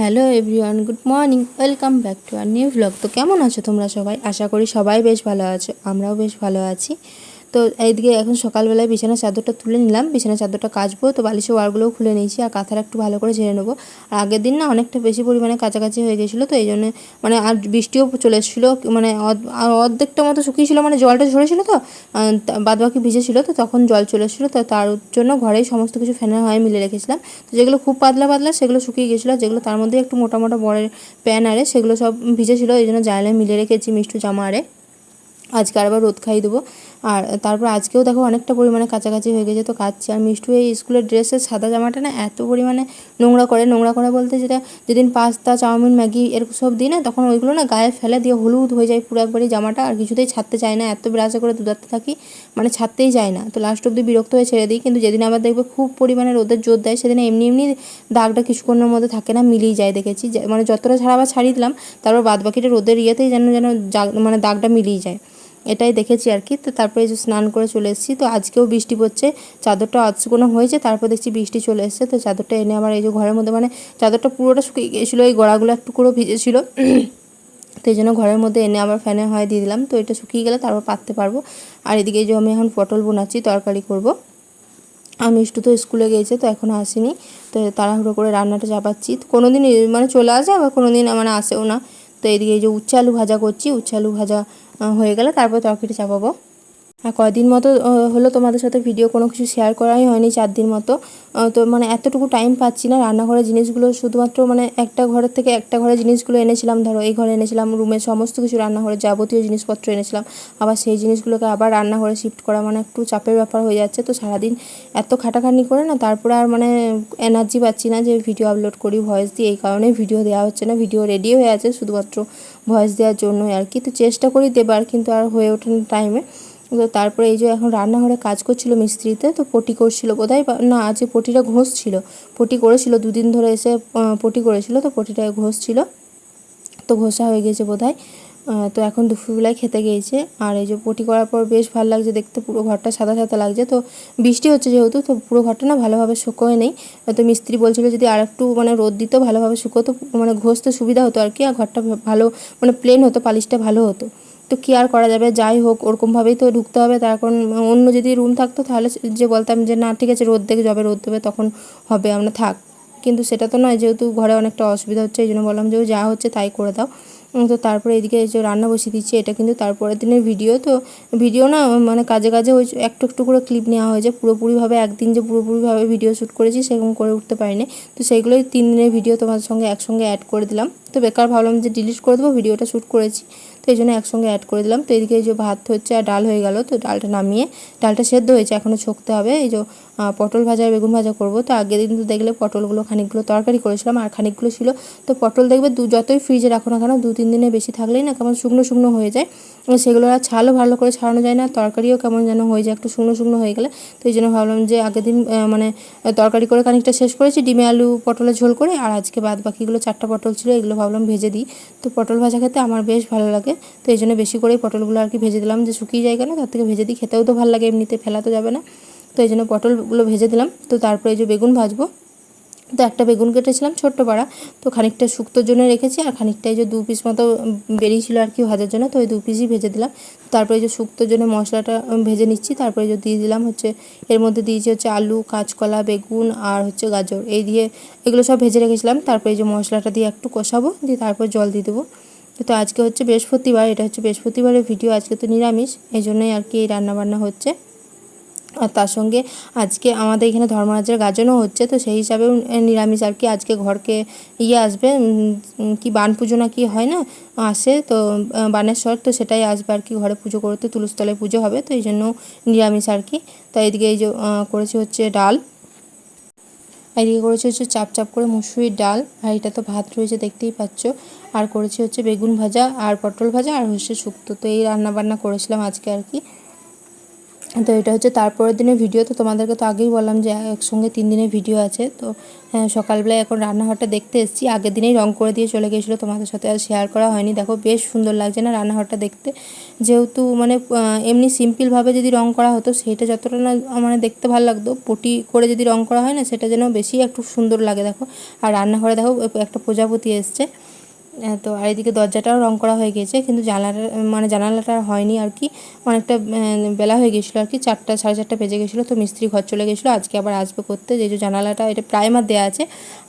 Hello everyone, good morning, welcome back to our new blog. তো কেমন আছো তোমরা সবাই? আশা করি সবাই বেশ ভালো আছো, আমরাও বেশ ভালো আছি। তো এইদিকে এখন সকালবেলায় বিছানার চাদরটা তুলে নিলাম। বিছানার চাদরটা কাচবো, তো বালিশের ওয়ারগুলোও খুলে নিয়েছি আর কাঁথাটা একটু ভালো করে ঝেড়ে নেব। আর আগের দিন না অনেকটা বেশি পরিমাণে কাছাকাছি হয়ে গেছিল, তো এই জন্য মানে আর বৃষ্টিও চলে এসেছিল মানে অর্ধেকটা মতো শুকিয়েছিলো মানে জলটা ঝরেছিলো তো বাদ বাকি ভিজেছিলো তো তখন জল চলে এসেছিল, তো তার জন্য ঘরেই সমস্ত কিছু ফ্যানের হয় মিলে রেখেছিলাম। তো যেগুলো খুব পাতলা পাতলা সেগুলো শুকিয়ে গেছিল, যেগুলো তার মধ্যে একটু মোটা মোটা বড়ের প্যান আরে সেগুলো সব ভিজেছিলো এই জন্য জায়গায় মিলে রেখেছি মিষ্টু জামা আরে। আজকে আবার রোদ খাইয়ে দেবো। আর তারপর আজকেও দেখো অনেকটা পরিমাণে কাছাকাছি হয়ে গেছে, তো কাচ্ছি আর মিষ্টু এই স্কুলের ড্রেসের সাদা জামাটা না এত পরিমাণে নোংরা করে নোংরা করে বলতে যেটা যেদিন পাস্তা, চাউমিন, ম্যাগি এরকম সব দিই না, তখন ওইগুলো না গায়ে ফেলে দিয়ে হলুদ হয়ে যায় পুরো একবারই জামাটা, আর কিছুতেই ছাড়তে চায় না। এত ব্রাশে করে দুধাতে থাকি মানে ছাড়তেই যায় না। তো লাস্ট অব্দি বিরক্ত হয়ে ছেড়ে দিই, কিন্তু যেদিন আবার দেখবে খুব পরিমাণে রোদের জোর দেয়, সেদিন এমনি এমনি দাগটা কিছুক্ষণের মধ্যে থাকে না, মিলিয়ে যায় দেখেছি। মানে যতটা ছাড়া আবার ছাড়িয়ে দিলাম, তারপর বাদ বাকিটা রোদের ইয়েতেই যেন যেন মানে দাগটা মিলিয়ে যায়। এটাই দেখেছি আর কি। তো তারপরে যে স্নান করে চলে এসেছি, তো আজকেও বৃষ্টি পড়ছে। চাদরটা আধশুকোনো হয়েছে, তারপর দেখছি বৃষ্টি চলে এসেছে। তো চাদরটা এনে আমার এই যে ঘরের মধ্যে মানে চাদরটা পুরোটা শুকিয়ে গিয়েছিল, এই গোড়াগুলো একটু করে ভিজেছিল। তো এই জন্য ঘরের মধ্যে এনে আবার ফ্যানে হয় দিয়ে দিলাম। তো এটা শুকিয়ে গেলে তারপর পাততে পারব। আর এদিকে যে আমি এখন পটল বোনাচ্ছি, তরকারি করব। আর মিষ্টু তো স্কুলে গিয়েছে, তো এখনও আসেনি। তো তাড়াহুড়ো করে রান্নাটা চাপাচ্ছি। কোনো দিন মানে চলে আসে, আবার কোনো দিন মানে আসেও না। তো এদিকে এই যে উচ্চালু ভাজা করছি উচ্চালু ভাজা হয়ে গেলে তারপর তরকারিটা চাপাবো। আর কয়দিন মতো হলো তোমাদের সাথে ভিডিও কোনো কিছু শেয়ার করাই হয়নি চার দিন মতো। তো মানে এতটুকু টাইম পাচ্ছি না রান্নাঘরের জিনিসগুলো, শুধুমাত্র মানে একটা ঘরের থেকে একটা ঘরের জিনিসগুলো এনেছিলাম, ধরো এই ঘরে এনেছিলাম রুমে সমস্ত কিছু রান্নাঘরের যাবতীয় জিনিসপত্র এনেছিলাম। আবার সেই জিনিসগুলোকে আবার রান্নাঘরে শিফট করা মানে একটু চাপের ব্যাপার হয়ে যাচ্ছে। তো সারাদিন এত খাটাখাটনি করে না, তারপরে আর মানে এনার্জি পাচ্ছি না যে ভিডিও আপলোড করি ভয়েস দিই এই কারণে ভিডিও দেওয়া হচ্ছে না ভিডিও রেডি হয়ে আছে, শুধুমাত্র ভয়েস দেওয়ার জন্যই আর কি। তো চেষ্টা করি দেবার, কিন্তু আর হয়ে ওঠে না টাইমে তো তারপরে এই যে এখন রান্নাঘরে কাজ করছিল মিস্ত্রিতে, তো পটি করছিল বোধহয় না, আজকে পটিটা ঘষছিল। পটি করেছিল, দুদিন ধরে এসে পটি করেছিল, তো পটিটা ঘষছিল। তো ঘষা হয়ে গেছে বোধহয়। তো এখন দুপুরবেলায় খেতে গিয়েছে। আর এই যে পটি করার পর বেশ ভালো লাগছে দেখতে, পুরো ঘরটা সাদা সাদা লাগছে। তো বৃষ্টি হচ্ছে যেহেতু, তো পুরো ঘরটা না ভালোভাবে শুকোয় নেই। তো মিস্ত্রি বলছিল যদি আর একটু মানে রোদ দিত, ভালোভাবে শুকোতো মানে ঘষতে সুবিধা হতো আর কি, আর ঘরটা ভালো মানে প্লেন হতো, পালিশটা ভালো হতো। তো কী আর করা যাবে? যাই হোক ওরকমভাবেই তো ঢুকতে হবে। তার কারণ অন্য যদি রুম থাকতো, তাহলে যে বলতাম যে, না, ঠিক আছে, রোদ দেখে যাবে রোদ দেবে, তখন হবে, আমরা থাক। কিন্তু সেটা তো নয়, যেহেতু ঘরে অনেকটা অসুবিধা হচ্ছে, এই জন্য বললাম যে যা হচ্ছে, তাই করে দাও। তো তারপরে এদিকে এই যে রান্না বসিয়ে দিচ্ছি, এটা কিন্তু তারপরের দিনের ভিডিও তো ভিডিও না মানে কাজে কাজে ওই একটু একটু করে ক্লিপ নেওয়া হয়েছে পুরোপুরিভাবে একদিন যে পুরোপুরিভাবে ভিডিও শ্যুট করেছি, সেরকম করে উঠতে পারিনি। তো সেইগুলোই তিন দিনের ভিডিও তোমাদের সঙ্গে একসঙ্গে অ্যাড করে দিলাম। তো বেকার ভাবলাম যে ডিলিট করে দেবো ভিডিওটা শ্যুট করেছি। তো এই জন্য একসঙ্গে অ্যাড করে দিলাম। তো এদিকে এই যে ভাত হচ্ছে আর ডাল হয়ে গেল, তো ডালটা নামিয়ে, ডালটা সেদ্ধ হয়েছে এখনও ছকতে হবে। এই যে পটল ভাজা আর বেগুন ভাজা করব। তো আগের দিন তো দেখলে পটলগুলো, খানিকগুলো তরকারি করেছিলাম আর খানিকগুলো ছিল। তো পটল দেখবে দু যতই ফ্রিজে রাখো না কেন, দু তিন দিনে বেশি থাকলেই না কেমন শুকনো শুকনো হয়ে যায়। সেগুলো আর ছালও ভালো করে ছাড়ানো যায় না তরকারিও কেমন যেন হয়ে যায়, একটু শুকনো শুকনো হয়ে গেলে। তো এই জন্য ভাবলাম যে আগের দিন মানে তরকারি করে খানিকটা শেষ করেছি। ডিমে আলু, পটলের ঝোল করে, আর আজকে বাদ বাকিগুলো চারটা পটল ছিল, এগুলো ভাবলাম ভেজে দিই। তো পটল ভাজা খেতে আমার বেশ ভালো লাগে। তো এই জন্য বেশি করেই পটলগুলো আর কি ভেজে দিলাম। যে শুকিয়ে যায় কেন, তার থেকে ভেজে দিই। খেতেও তো ভালো লাগে, এমনিতে ফেলা তো যাবে না। তো এই জন্য পটলগুলো ভেজে দিলাম। তো তারপরে এই যে বেগুন ভাজবো, তো একটা বেগুন কেটেছিলাম ছোট্ট পাড়া তো খানিকটা শুক্তোর জন্য রেখেছি আর খানিকটা এই যে দু পিস মতো বেরিয়েছিল আর কি ভাজার জন্য, তো ওই দু পিসই ভেজে দিলাম। তারপরে এই যে শুক্তোর জন্য মশলাটা ভেজে নিচ্ছি। তারপরে যে দিয়ে দিলাম হচ্ছে, এর মধ্যে দিয়েছি হচ্ছে আলু, কাঁচকলা, বেগুন আর হচ্ছে গাজর। এই দিয়ে এগুলো সব ভেজে রেখেছিলাম। তারপরে এই যে মশলাটা দিয়ে একটু কষাবো, দিয়ে তারপর জল দিয়ে দেবো। তো আজকে হচ্ছে বৃহস্পতিবার, এটা হচ্ছে বৃহস্পতিবারের ভিডিও, আজকে তো নিরামিষ, এই জন্যই আর কি এই রান্নাবান্না হচ্ছে। আর তার সঙ্গে আজকে আমাদের এখানে ধর্মরাজের গাজনও হচ্ছে, তো সেই হিসাবেও নিরামিষ আর কি আজকে ঘরকে ইয়ে আসবে কি বান পুজো না কি হয় না, আসে, তো বানেশ্বর তো সেটাই আসবে আর কি ঘরে পুজো করতে, তুলসতলায় পুজো হবে, তো এই জন্য নিরামিষ আর কি। তো এইদিকে এই যে করেছি হচ্ছে ডাল এদিকে করেছি হচ্ছে চাপ চাপ করে মুসুরির ডাল, আর এটা তো ভাত রয়েছে দেখতেই পাচ্ছ, আর করেছি হচ্ছে বেগুন ভাজা আর পটল ভাজা আর হচ্ছে শুক্তো, তো এই রান্না বান্না করেছিলাম আজকে আর কি। তো এটা হচ্ছে তারপরের দিনের ভিডিও তো তোমাদেরকে তো আগেই বললাম যে একসঙ্গে তিন দিনের ভিডিও আছে তো হ্যাঁ, সকালবেলায় এখন রান্নাঘরটা দেখতে এসেছি আগের দিনেই রং করে দিয়ে চলে গেছিল তোমাদের সাথে আর শেয়ার করা হয়নি। দেখো বেশ সুন্দর লাগছে না রান্নাঘরটা দেখতে। যেহেতু মানে এমনি সিম্পলভাবে যদি রং করা হতো সেটা যতটা না মানে দেখতে ভালো লাগতো পটি করে যদি রং করা হয় না সেটা যেন বেশি একটু সুন্দর লাগে দেখো। আর রান্নাঘরে দেখো একটা প্রজাপতি এসছে। তো আর এদিকে দরজাটাও রং করা হয়ে গেছে, কিন্তু জানালাটা মানে জানালাটা হয়নি আর কি। অনেকটা বেলা হয়ে গেছিল আর কি, চারটা, সাড়ে চারটা বেজে গেছিল, তো মিস্ত্রি ঘর চলে গেছিল। আজকে আবার আসবে করতে যে জানালাটা, এটা প্রাইমার দেওয়া আছে।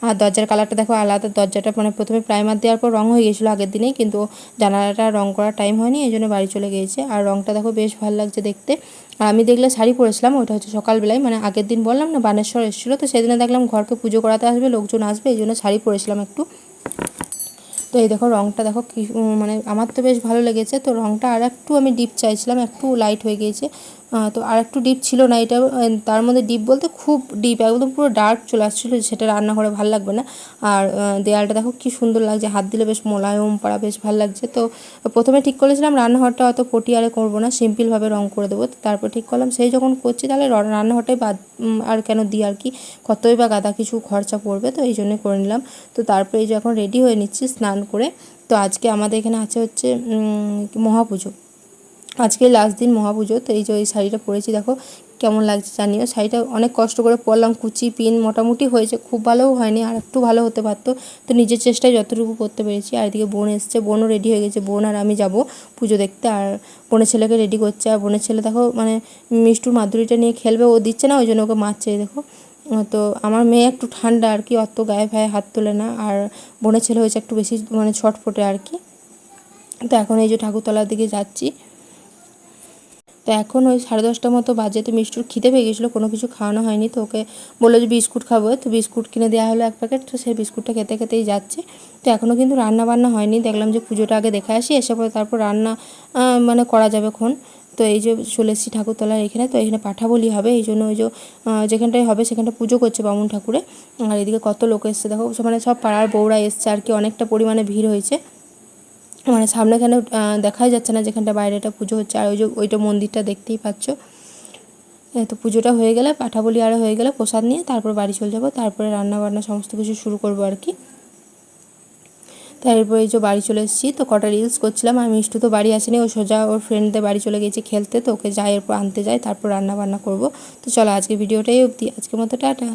আর দরজার কালারটা দেখো আলাদা, দরজাটা মানে প্রথমে প্রাইমার দেওয়ার পর রং হয়ে গেছিল আগের দিনেই, কিন্তু জানালাটা রং করার টাইম হয়নি, এই জন্য বাড়ি চলে গিয়েছে আর রংটা দেখো বেশ ভালো লাগছে দেখতে। আর আমি দেখলে শাড়ি পরেছিলাম, ওটা হচ্ছে সকালবেলায় মানে আগের দিন বললাম না, বানেশ্বর এসেছিল, তো সেদিনে দেখলাম ঘরকে পুজো করাতে আসবে, লোকজন আসবে, এই জন্য শাড়ি পরেছিলাম একটু। তো এই দেখো রঙটা দেখো কি মানে আমার তো বেশ ভালো লেগেছে। তো রঙটা আর একটু আমি ডিপ চাইছিলাম, একটু লাইট হয়ে গিয়েছে। তো আর একটু ডিপ ছিল না এটা তার মধ্যে ডিপ বলতে খুব ডিপ একদম পুরো ডার্ক চলে আসছিল সেটা রান্নাঘরে ভালো লাগবে না। আর দেয়ালটা দেখো কি সুন্দর লাগছে, হাত দিলে বেশ মোলায়ম পড়া বেশ ভালো লাগছে। তো প্রথমে ঠিক করেছিলাম রান্নাঘরটা অত পটি আরে করব না সিম্পলভাবে রং করে দেবো। তারপর ঠিক করলাম, সেই যখন করছি তাহলে রান্নাঘরটাই বাদ আর কেন দিই আর কি? কতই বা গাদা কিছু খরচা পড়বে, তো এই জন্যই করে নিলাম। তো তারপরে এই যে এখন রেডি হয়ে নিচ্ছি স্নান করে। তো আজকে আমাদের এখানে আছে হচ্ছে মহাপুজো। আজকে লাস্ট দিন মহাপুজো, তো এই যে ওই শাড়িটা পরেছি, দেখো কেমন লাগছে জানিও। শাড়িটা অনেক কষ্ট করে পরলাম, কুচি, পিন মোটামুটি হয়েছে, খুব ভালোও হয়নি, আর একটু ভালো হতে পারতো। তো নিজের চেষ্টায় যতটুকু করতে পেরেছি, আর এদিকে বোন এসছে, বোনও রেডি হয়ে গেছে, বোন আর আমি যাব পুজো দেখতে। আর বোনের ছেলেকে রেডি করছে, আর বোনের ছেলে দেখো মানে মিষ্টুর মাদুরিটা নিয়ে খেলবে, ও দিচ্ছে না, ওই জন্য ওকে মারছে, দেখো। তো আমার মেয়ে একটু ঠান্ডা, আর কি অত গায়ে ফায়ে হাত তোলে না, আর বোনের ছেলে হয়েছে একটু বেশি মানে ছটফটে আর কি। তো এখন এই যে ঠাকুরতলার দিকে যাচ্ছি। তো এখন ওই সাড়ে দশটার মতো বাজে, তো মিষ্টুর খিদে পেয়ে গেছিল, কোনো কিছু খাওয়ানো হয়নি, তো ওকে বলল যে বিস্কুট খাব। তো বিস্কুট কিনে দেওয়া হলো এক প্যাকেট, তো সেই বিস্কুটটা খেতে খেতেই যাচ্ছে। তো এখনও কিন্তু রান্না বান্না হয়নি, দেখলাম যে পুজোটা আগে দেখে আসি, এসে পরে তারপর রান্না মানে করা যাবে খন তো এই যে চলে এসেছি ঠাকুরতলার এখানে, তো এখানে পাঠা বলি হবে, এই জন্য ওই যে যেখানটায় হবে সেখানটা পুজো করছে বামুন ঠাকুরে। আর এদিকে কত লোক এসছে, দেখো মানে সব পাড়ার বউরা এসছে, আর কি অনেকটা পরিমাণে ভিড় হয়েছে। মানে সামনেখানে দেখাই যাচ্ছে না যেখানটা বাইরেটা পুজো হচ্ছে। আর ওই যে ওইটা মন্দিরটা দেখতেই পাচ্ছ। তো পুজোটা হয়ে গেলে পাঠা বলি আর হয়ে গেলে, প্রসাদ নিয়ে তারপর বাড়ি চলে যাব। তারপরে রান্না বান্না সমস্ত কিছু শুরু করব আর কি। তারপরে এই যে বাড়ি চলে এসেছি, তো কটা রিলস করছিলাম। আর মিষ্টু তো বাড়ি আসেনি, ও সোজা ওর ফ্রেন্ডদের বাড়ি চলে গেছে খেলতে, তো ওকে যাই এরপর আনতে যাই তারপর রান্না বান্না করব। তো চলো আজকে ভিডিওটাই অবধি। আজকের মতো, টাটা।